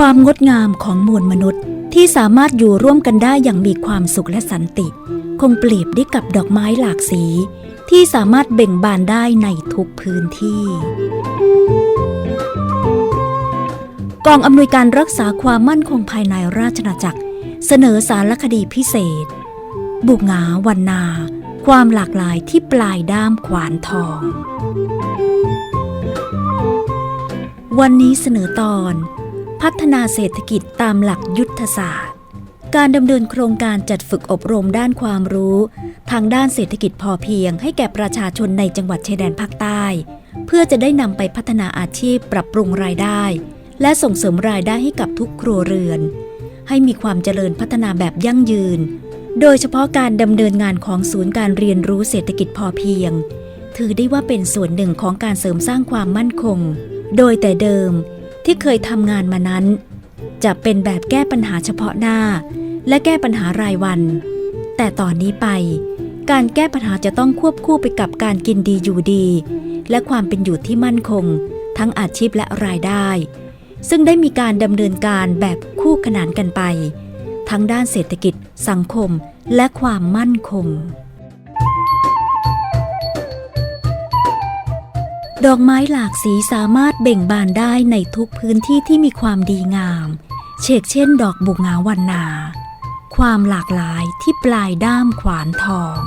ความงดงามของมวลมนุษย์ที่สามารถอยู่ร่วมกันได้อย่างมีความสุขและสันติ คงเปรียบได้กับดอกไม้หลากสี ที่สามารถเบ่งบานได้ในทุกพื้นที่ กองอำนวยการรักษาความมั่นคงภายในราชนาจักร เสนอสารคดีพิเศษ บุกงาวันนา ความหลากหลายที่ปลายด้ามขวานทอง วันนี้เสนอตอน พัฒนาเศรษฐกิจตามหลักยุทธศาสตร์ การดำเนินโครงการจัดฝึกอบรมด้านความรู้ ทางด้านเศรษฐกิจพอเพียงให้แก่ประชาชนในจังหวัดชายแดนภาคใต้ เพื่อจะได้นำไปพัฒนาอาชีพปรับปรุงรายได้ และส่งเสริมรายได้ให้กับทุกครัวเรือน ให้มีความเจริญพัฒนาแบบยั่งยืน โดยเฉพาะการดำเนินงานของศูนย์การเรียนรู้เศรษฐกิจพอเพียง ถือได้ว่าเป็นส่วนหนึ่งของการเสริมสร้างความมั่นคง โดยแต่เดิม ที่เคยทำงานมานั้น จะเป็นแบบแก้ปัญหาเฉพาะหน้า และแก้ปัญหารายวัน แต่ตอนนี้ไป การแก้ปัญหาจะต้องควบคู่ไปกับการกินดีอยู่ดี และความเป็นอยู่ที่มั่นคง ทั้งอาชีพและรายได้ ซึ่งได้มีการดำเนินการแบบคู่ขนานกันไป ทั้งด้านเศรษฐกิจ สังคม และความมั่นคง ดอกไม้หลากสีสามารถเบ่งบานได้ในทุกพื้นที่ที่มีความดีงาม เชกเช่น ดอกบุกงาวันนา ความหลากหลายที่ปลายด้ามขวานทอง